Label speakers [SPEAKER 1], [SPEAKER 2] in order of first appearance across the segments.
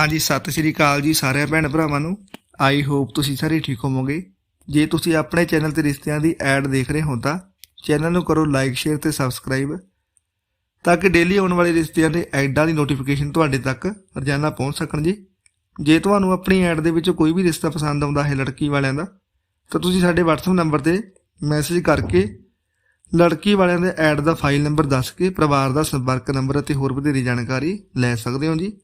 [SPEAKER 1] ਹਾਂਜੀ, ਸਤਿ ਸ਼੍ਰੀ ਅਕਾਲ ਜੀ ਸਾਰਿਆਂ ਭੈਣ ਭਰਾਵਾਂ ਨੂੰ। ਆਈ ਹੋਪ ਤੁਸੀਂ ਸਾਰੇ ਠੀਕ ਹੋਵੋਗੇ। ਜੇ ਤੁਸੀਂ ਆਪਣੇ ਚੈਨਲ ਤੇ ਰਿਸ਼ਤਿਆਂ ਦੀ ਐਡ ਦੇਖ ਰਹੇ ਹੋ ਤਾਂ ਚੈਨਲ ਨੂੰ ਕਰੋ ਲਾਈਕ ਸ਼ੇਅਰ ਤੇ ਸਬਸਕ੍ਰਾਈਬ ਤਾਂ ਕਿ ਡੇਲੀ ਆਉਣ ਵਾਲੇ ਰਿਸ਼ਤਿਆਂ ਦੇ ਐਡਾਂ ਦੀ ਨੋਟੀਫਿਕੇਸ਼ਨ ਤੁਹਾਡੇ ਤੱਕ ਰੋਜ਼ਾਨਾ ਪਹੁੰਚ ਸਕਣ ਜੀ। ਜੇ ਤੁਹਾਨੂੰ ਆਪਣੀ ਐਡ ਦੇ ਵਿੱਚ ਕੋਈ ਵੀ ਰਿਸ਼ਤਾ ਪਸੰਦ ਆਉਂਦਾ ਹੈ ਲੜਕੀ ਵਾਲਿਆਂ ਦਾ, ਤਾਂ ਤੁਸੀਂ ਸਾਡੇ WhatsApp ਨੰਬਰ ਤੇ ਮੈਸੇਜ ਕਰਕੇ ਲੜਕੀ ਵਾਲਿਆਂ ਦੇ ਐਡ ਦਾ ਫਾਈਲ ਨੰਬਰ ਦੱਸ ਕੇ ਪਰਿਵਾਰ ਦਾ ਸੰਪਰਕ ਨੰਬਰ ਅਤੇ ਹੋਰ ਵਧੇਰੀ ਜਾਣਕਾਰੀ ਲੈ ਸਕਦੇ ਹੋ ਜੀ।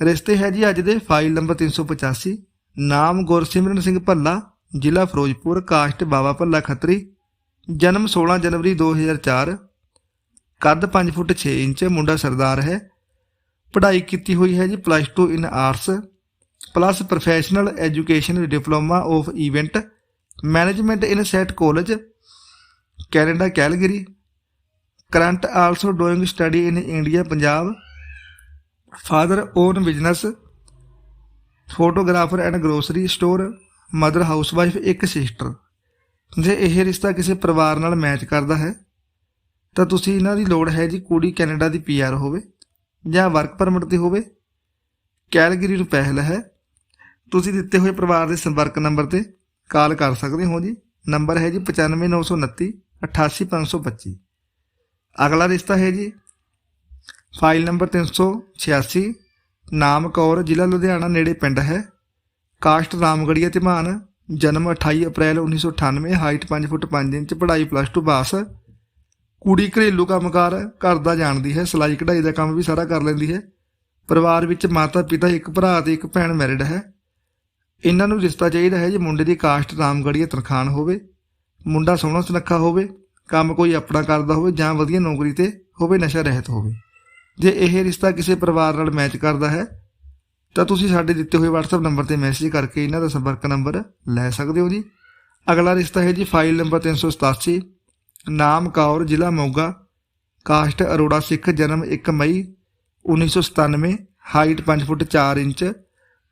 [SPEAKER 1] ਰਿਸ਼ਤੇ ਹੈ ਜੀ ਅੱਜ ਦੇ ਫਾਈਲ ਨੰਬਰ 385 ਨਾਮ ਗੁਰਸਿਮਰਨ ਸਿੰਘ ਭੱਲਾ, ਜ਼ਿਲ੍ਹਾ ਫਿਰੋਜ਼ਪੁਰ, ਕਾਸਟ ਬਾਬਾ ਭੱਲਾ ਖੱਤਰੀ, ਜਨਮ 16 ਜਨਵਰੀ 2004 ਕੱਦ 5 ਫੁੱਟ 6 ਇੰਚ, ਮੁੰਡਾ ਸਰਦਾਰ ਹੈ। ਪੜ੍ਹਾਈ ਕੀਤੀ ਹੋਈ ਹੈ ਜੀ plus 2 in arts plus professional education diploma of event management in SAIT college Canada Calgary, current also doing study in India Punjab father own business photographer and grocery store mother housewife ਇੱਕ sister ਜੇ ਇਹ ਰਿਸ਼ਤਾ ਕਿਸੇ ਪਰਿਵਾਰ ਨਾਲ match ਕਰਦਾ ਹੈ, ਤਾਂ ਤੁਸੀਂ ਇਹਨਾਂ ਦੀ ਲੋੜ ਹੈ ਜੀ ਕੁੜੀ ਕੈਨੇਡਾ ਦੀ ਪੀਆਰ ਹੋਵੇ ਜਾਂ ਵਰਕ ਪਰਮਿਟ ਤੇ ਹੋਵੇ। ਕੈਲਗਰੀ ਨੂੰ ਪਹਿਲ ਹੈ। ਤੁਸੀਂ ਦਿੱਤੇ ਹੋਏ ਪਰਿਵਾਰ ਦੇ ਸੰਪਰਕ ਨੰਬਰ ਤੇ ਕਾਲ ਕਰ ਸਕਦੇ ਹੋ ਜੀ। ਨੰਬਰ ਹੈ ਜੀ 95929 88525 ਅਗਲਾ ਰਿਸ਼ਤਾ ਹੈ ਜੀ ਫਾਈਲ ਨੰਬਰ 386 ਨਾਮ ਕੌਰ ਜ਼ਿਲ੍ਹਾ ਲੁਧਿਆਣਾ ਨੇੜੇ ਪਿੰਡ ਹੈ। ਕਾਸਟ ਰਾਮਗੜੀਆ ਧਮਾਨ ਜਨਮ 28 ਅਪ੍ਰੈਲ 1998 ਹਾਈਟ 5 ਫੁੱਟ 5 ਇੰਚ, ਪੜ੍ਹਾਈ ਪਲੱਸ 2 ਪਾਸ। ਕੁੜੀ ਘਰੇਲੂ ਕੰਮਕਾਰ, ਘਰ ਦਾ ਜਾਣਦੀ ਹੈ, ਸਿਲਾਈ ਕਢਾਈ ਦਾ ਕੰਮ ਵੀ ਸਾਰਾ ਕਰ ਲੈਂਦੀ ਹੈ। ਪਰਿਵਾਰ ਵਿੱਚ ਮਾਤਾ ਪਿਤਾ, ਇੱਕ ਭਰਾ ਤੇ ਇੱਕ ਭੈਣ ਮੈਰਿਡ ਹੈ। ਇਹਨਾਂ ਨੂੰ ਰਿਸ਼ਤਾ ਚਾਹੀਦਾ ਹੈ ਜੇ ਮੁੰਡੇ ਦੀ ਕਾਸਟ ਰਾਮਗੜੀਆ ਤਰਖਾਨ ਹੋਵੇ। ਮੁੰਡਾ ਸੋਹਣਾ ਸੁਨੱਖਾ ਹੋਵੇ, ਕੰਮ ਕੋਈ ਆਪਣਾ ਕਰਦਾ ਹੋਵੇ ਜਾਂ ਵਧੀਆ ਨੌਕਰੀ ਤੇ ਹੋਵੇ, ਨਸ਼ਾ ਰਹਿਤ ਹੋਵੇ। ਜੇ ਇਹ ਰਿਸ਼ਤਾ ਕਿਸੇ ਪਰਿਵਾਰ ਨਾਲ ਮੈਚ ਕਰਦਾ ਹੈ, ਤਾਂ ਤੁਸੀਂ ਸਾਡੇ ਦਿੱਤੇ ਹੋਏ WhatsApp ਨੰਬਰ ਤੇ ਮੈਸੇਜ ਕਰਕੇ ਇਹਨਾਂ ਦਾ ਸੰਪਰਕ ਨੰਬਰ ਲੈ ਸਕਦੇ ਹੋ ਜੀ। ਅਗਲਾ ਰਿਸ਼ਤਾ ਹੈ ਜੀ ਫਾਈਲ ਨੰਬਰ 387 ਨਾਮ ਕੌਰ, ਜ਼ਿਲ੍ਹਾ ਮੋਗਾ ਕਾਸਟ ਅਰੋੜਾ ਸਿੱਖ, ਜਨਮ 1 ਮਈ 1997 ਹਾਈਟ 5 ਫੁੱਟ 4 ਇੰਚ,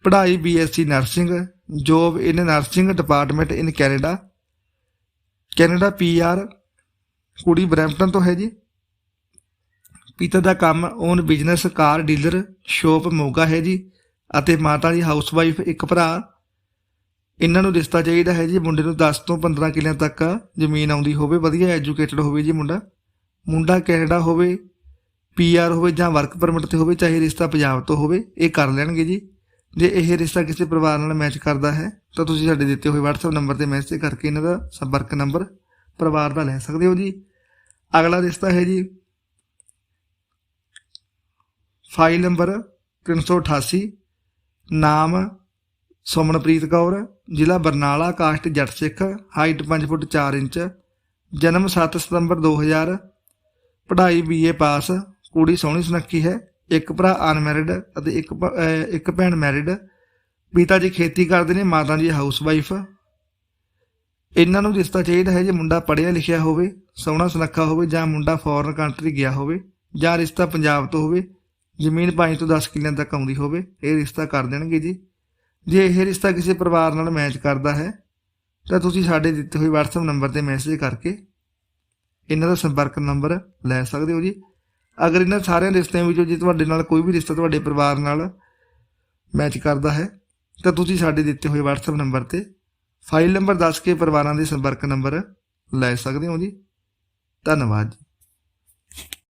[SPEAKER 1] ਪੜ੍ਹਾਈ BSc nursing job in nursing department in Canada Canada PR ਕੁੜੀ ਬਰੈਂਪਟਨ ਤੋਂ ਹੈ ਜੀ। ਪਿਤਾ ਦਾ ਕੰਮ own business car dealer shop Moga ਹੈ ਜੀ ਅਤੇ ਮਾਤਾ ਦੀ ਹਾਊਸਵਾਈਫ ਇੱਕ ਭਰਾ। ਇਹਨਾਂ ਨੂੰ ਰਿਸ਼ਤਾ ਚਾਹੀਦਾ ਹੈ ਜੀ, ਮੁੰਡੇ ਨੂੰ 10 ਤੋਂ 15 ਕਿੱਲਿਆਂ ਤੱਕ ਜ਼ਮੀਨ ਆਉਂਦੀ ਹੋਵੇ, ਵਧੀਆ ਐਜੂਕੇਟਡ ਹੋਵੇ ਜੀ ਮੁੰਡਾ। ਮੁੰਡਾ ਕੈਨੇਡਾ ਹੋਵੇ ਪੀਆਰ ਹੋਵੇ ਜਾਂ ਵਰਕ ਪਰਮਿਟ ਤੇ ਹੋਵੇ, ਚਾਹੇ ਰਿਸ਼ਤਾ ਪੰਜਾਬ ਤੋਂ ਹੋਵੇ, ਇਹ ਕਰ ਲੈਣਗੇ ਜੀ। ਜੇ ਇਹ ਰਿਸ਼ਤਾ ਕਿਸੇ ਪਰਿਵਾਰ ਨਾਲ ਮੈਚ ਕਰਦਾ ਹੈ, ਤਾਂ ਤੁਸੀਂ ਸਾਡੇ ਦਿੱਤੇ ਹੋਏ WhatsApp ਨੰਬਰ ਤੇ ਮੈਸੇਜ ਕਰਕੇ ਇਹਨਾਂ ਦਾ ਸੰਪਰਕ ਨੰਬਰ ਪਰਿਵਾਰ ਦਾ ਲੈ ਸਕਦੇ ਹੋ ਜੀ। ਅਗਲਾ ਰਿਸ਼ਤਾ ਹੈ ਜੀ ਫਾਈਲ ਨੰਬਰ 388 ਨਾਮ ਸੁਮਨਪ੍ਰੀਤ ਕੌਰ, ਜ਼ਿਲ੍ਹਾ ਬਰਨਾਲਾ, ਕਾਸਟ ਜੱਟ ਸਿੱਖ, ਹਾਈਟ 5 ਫੁੱਟ 4 ਇੰਚ, ਜਨਮ 7 ਸਤੰਬਰ 2000 ਪੜ੍ਹਾਈ ਬੀਏ ਪਾਸ, ਕੁੜੀ ਸੋਹਣੀ ਸੁਨੱਖੀ ਹੈ, ਇੱਕ ਭਰਾ ਅਨਮੈਰਿਡ ਅਤੇ ਇੱਕ ਇੱਕ ਭੈਣ ਮੈਰਿਡ, ਪਿਤਾ ਜੀ ਖੇਤੀ ਕਰਦੇ ਨੇ, ਮਾਤਾ ਜੀ ਹਾਊਸਵਾਈਫ। ਇਹਨਾਂ ਨੂੰ ਰਿਸ਼ਤਾ ਚਾਹੀਦਾ ਹੈ ਜੇ ਮੁੰਡਾ ਪੜ੍ਹਿਆ ਲਿਖਿਆ ਹੋਵੇ, ਸੋਹਣਾ ਸੁਨੱਖਾ ਹੋਵੇ ਜਾਂ ਮੁੰਡਾ ਫੋਰਨ ਕੰਟਰੀ ਗਿਆ ਹੋਵੇ ਜਾਂ ਰਿਸ਼ਤਾ ਪੰਜਾਬ ਤੋਂ ਹੋਵੇ ਜ਼ਮੀਨ 5 ਤੋਂ 10 ਕਿੱਲਿਆਂ ਤੱਕ ਆਉਂਦੀ ਹੋਵੇ, ਇਹ ਰਿਸ਼ਤਾ ਕਰ ਦੇਣਗੇ ਜੀ। ਜੇ ਇਹ ਰਿਸ਼ਤਾ ਕਿਸੇ ਪਰਿਵਾਰ ਨਾਲ ਮੈਚ ਕਰਦਾ ਹੈ, ਤਾਂ ਤੁਸੀਂ ਸਾਡੇ ਦਿੱਤੇ ਹੋਏ WhatsApp ਨੰਬਰ ਤੇ ਮੈਸੇਜ ਕਰਕੇ ਇਹਨਾਂ ਦਾ ਸੰਪਰਕ ਨੰਬਰ ਲੈ ਸਕਦੇ ਹੋ ਜੀ। ਅਗਰ ਇਹਨਾਂ ਸਾਰਿਆਂ ਰਿਸ਼ਤਿਆਂ ਵਿੱਚੋਂ ਜੇ ਤੁਹਾਡੇ ਨਾਲ ਕੋਈ ਵੀ ਰਿਸ਼ਤਾ ਤੁਹਾਡੇ ਪਰਿਵਾਰ ਨਾਲ ਮੈਚ ਕਰਦਾ ਹੈ, ਤਾਂ ਤੁਸੀਂ ਸਾਡੇ ਦਿੱਤੇ ਹੋਏ WhatsApp ਨੰਬਰ ਤੇ ਫਾਈਲ ਨੰਬਰ ਦੱਸ ਕੇ ਪਰਿਵਾਰਾਂ ਦੇ ਸੰਪਰਕ ਨੰਬਰ ਲੈ ਸਕਦੇ ਹੋ ਜੀ। ਧੰਨਵਾਦ ਜੀ।